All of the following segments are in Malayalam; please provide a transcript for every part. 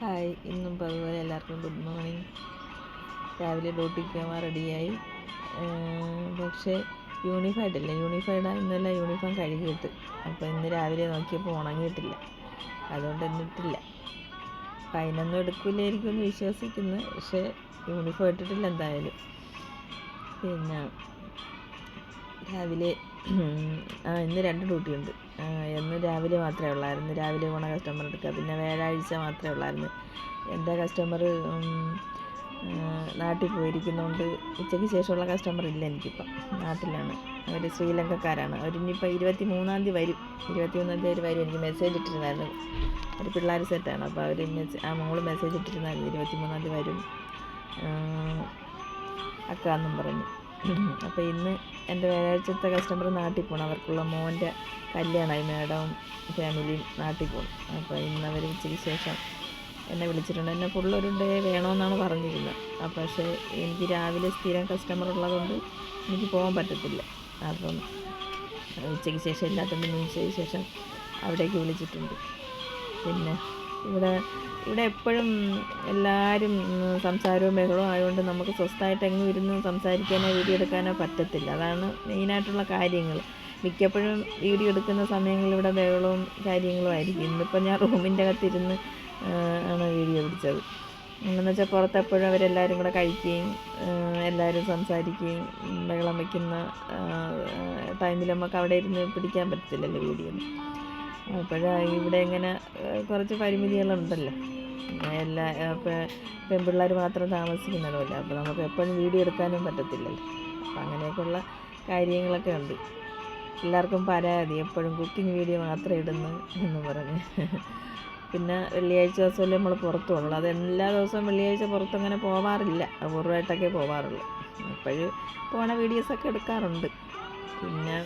ഹായ്. ഇന്നും അതുപോലെ എല്ലാവർക്കും ഗുഡ് മോർണിംഗ്. രാവിലെ ഡ്യൂട്ടിക്ക് പോകാൻ റെഡിയായി. പക്ഷേ യൂണിഫൈഡ് അല്ല? യൂണിഫൈഡ് ഇന്നലെ യൂണിഫോം കഴുകിയിട്ട്. അപ്പോൾ ഇന്ന് രാവിലെ നോക്കിയപ്പോൾ ഉണങ്ങിയിട്ടില്ല. അതുകൊണ്ട് എന്നിട്ടില്ല ഫൈനൊന്നും എടുക്കില്ലായിരിക്കും എന്ന് വിശ്വസിക്കുന്നു. പക്ഷേ യൂണിഫോം ഇട്ടിട്ടില്ല എന്തായാലും. പിന്നെ രാവിലെ ഇന്ന് രണ്ട് ഡ്യൂട്ടി ഉണ്ട് എന്ന് രാവിലെ മാത്രമേ ഉള്ളായിരുന്നു. രാവിലെ പോണ കസ്റ്റമർ എടുക്കുക. പിന്നെ വ്യാഴാഴ്ച മാത്രമേ ഉള്ളായിരുന്നു. എന്റെ കസ്റ്റമർ നാട്ടിൽ പോയിരിക്കുന്നതുകൊണ്ട് ഉച്ചയ്ക്ക് ശേഷമുള്ള കസ്റ്റമർ ഇല്ല എനിക്കിപ്പം. നാട്ടിലാണ്. അവർ ശ്രീലങ്കക്കാരാണ്. അവരിനിപ്പോൾ ഇരുപത്തി മൂന്നാം തീയതി വരും. ഇരുപത്തി മൂന്നാം തീയതി വരും എനിക്ക് മെസ്സേജ് ഇട്ടിരുന്നായിരുന്നു. ഒരു പിള്ളേർ സെറ്റാണ് അപ്പോൾ അവർ മെസ്സേജ് ആ മോൾ മെസ്സേജ് ഇട്ടിരുന്നായിരുന്നു. ഇരുപത്തി മൂന്നാം തീയതി വരും. അക്കാന്നും പറഞ്ഞു. അപ്പോൾ ഇന്ന് എന്റെ വ്യാഴാഴ്ചത്തെ കസ്റ്റമർ നാട്ടിൽ പോകണം അവർക്കുള്ള മോന്റെ കല്യാണമായി. മേഡവും ഫാമിലിയും നാട്ടിൽ പോകണം അപ്പോൾ ഇന്ന് അവർ ഉച്ചയ്ക്ക് ശേഷം എന്നെ വിളിച്ചിട്ടുണ്ട്. എന്നെ ഫുള്ളൊരു ഡേ വേണമെന്നാണ് പറഞ്ഞിരുന്നത് അപ്പോൾ പക്ഷേ എനിക്ക് രാവിലെ സ്ഥിരം കസ്റ്റമർ ഉള്ളതുകൊണ്ട് എനിക്ക് പോകാൻ പറ്റത്തില്ല. അപ്പം ഉച്ചയ്ക്ക് ശേഷം ഇല്ലാത്തതുകൊണ്ട് ഉച്ചയ്ക്ക് ശേഷം അവിടേക്ക് വിളിച്ചിട്ടുണ്ട്. പിന്നെ ഇവിടെ ഇവിടെ എപ്പോഴും എല്ലാവരും സംസാരവും ബഹളവും ആയതുകൊണ്ട് നമുക്ക് സ്വസ്ഥമായിട്ട് എങ്ങും ഇരുന്ന് സംസാരിക്കാനോ വീഡിയോ എടുക്കാനോ പറ്റത്തില്ല. അതാണ് മെയിനായിട്ടുള്ള കാര്യങ്ങൾ. മിക്കപ്പോഴും വീഡിയോ എടുക്കുന്ന സമയങ്ങളിൽ ഇവിടെ ബഹളവും കാര്യങ്ങളും ആയിരിക്കും. ഇന്നിപ്പോൾ ഞാൻ റൂമിന്റെ അകത്തിരുന്ന് ആണ് വീഡിയോ പിടിച്ചത് എന്നു വെച്ചാൽ പുറത്തെപ്പോഴും അവരെല്ലാവരും കൂടെ കഴിക്കുകയും എല്ലാവരും സംസാരിക്കുകയും ബഹളം വയ്ക്കുന്ന ടൈമിൽ നമുക്ക് അവിടെ ഇരുന്ന് പിടിക്കാൻ പറ്റത്തില്ലല്ലോ വീഡിയോ അപ്പോഴാ ഇവിടെ ഇങ്ങനെ കുറച്ച് പരിമിതികളുണ്ടല്ലോ. എല്ലാ പെൺപിള്ളേർ മാത്രം താമസിക്കുന്നതുമല്ല. അപ്പോൾ നമുക്ക് എപ്പോഴും വീഡിയോ എടുക്കാനും പറ്റത്തില്ലല്ലോ. അപ്പം അങ്ങനെയൊക്കെയുള്ള കാര്യങ്ങളൊക്കെ ഉണ്ട്. എല്ലാവർക്കും പരാതി എപ്പോഴും കുക്കിംഗ് വീഡിയോ മാത്രം ഇടുന്നു എന്ന് പറഞ്ഞ്. പിന്നെ വെള്ളിയാഴ്ച ദിവസമല്ലേ നമ്മൾ പുറത്തു പോകുള്ളൂ അത് എല്ലാ ദിവസവും വെള്ളിയാഴ്ച പുറത്തങ്ങനെ പോവാറില്ല. അപൂർവമായിട്ടൊക്കെ പോവാറുള്ളൂ. അപ്പോഴും പോണ വീഡിയോസൊക്കെ എടുക്കാറുണ്ട്. പിന്നെ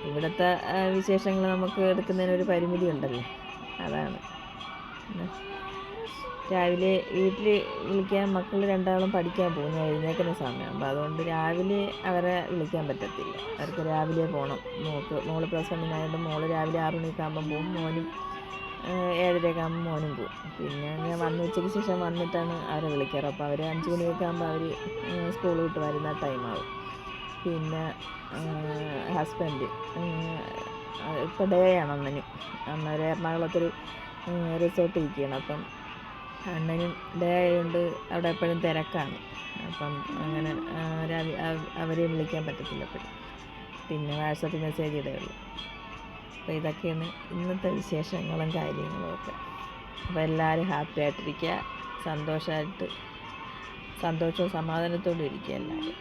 ഇവിടുത്തെ വിശേഷങ്ങൾ നമുക്ക് എടുക്കുന്നതിന് ഒരു പരിമിതി ഉണ്ടല്ലോ. അതാണ്. രാവിലെ വീട്ടിൽ വിളിക്കാൻ മക്കൾ രണ്ടാളും പഠിക്കാൻ പോകുന്നു. എഴുന്നേക്കുന്ന സമയം. അപ്പോൾ അതുകൊണ്ട് രാവിലെ അവരെ വിളിക്കാൻ പറ്റത്തില്ല. അവർക്ക് രാവിലെ പോകണം മോൾക്ക് മോൾ പ്ലസ് വണ്ണിനായതുകൊണ്ട് മോൾ രാവിലെ ആറ് മണിയൊക്കെ പോകും മോനും ഏഴരയൊക്കെ ആകുമ്പോൾ മോനും പോകും പിന്നെ ഞാൻ വന്ന് ഉച്ചയ്ക്ക് ശേഷം വന്നിട്ടാണ് അവരെ വിളിക്കാറ്. അപ്പോൾ അവർ അഞ്ച് മണിയൊക്കെ ആകുമ്പോൾ അവർ സ്കൂൾ വിട്ട് വരുന്ന ടൈമാവും പിന്നെ ഹസ്ബൻഡ് ഇപ്പോൾ ഡേ ആണ് അണ്ണന് അന്നേരം എറണാകുളത്തൊരു റിസോർട്ട് ഇരിക്കുകയാണ് അപ്പം അണ്ണനും ഡേ ആയതുകൊണ്ട് അവിടെ എപ്പോഴും തിരക്കാണ്. അപ്പം അങ്ങനെ അവരെ വിളിക്കാൻ പറ്റത്തില്ല എപ്പോഴും. പിന്നെ വാട്സപ്പിൽ മെസ്സേജ് ഇടുകയുള്ളൂ അപ്പോൾ ഇതൊക്കെയാണ് ഇന്നത്തെ വിശേഷങ്ങളും കാര്യങ്ങളും ഒക്കെ. അപ്പോൾ എല്ലാവരും ഹാപ്പി ആയിട്ടിരിക്കുക സന്തോഷമായിട്ട് സന്തോഷവും സമാധാനത്തോടും ഇരിക്കുക എല്ലാവരും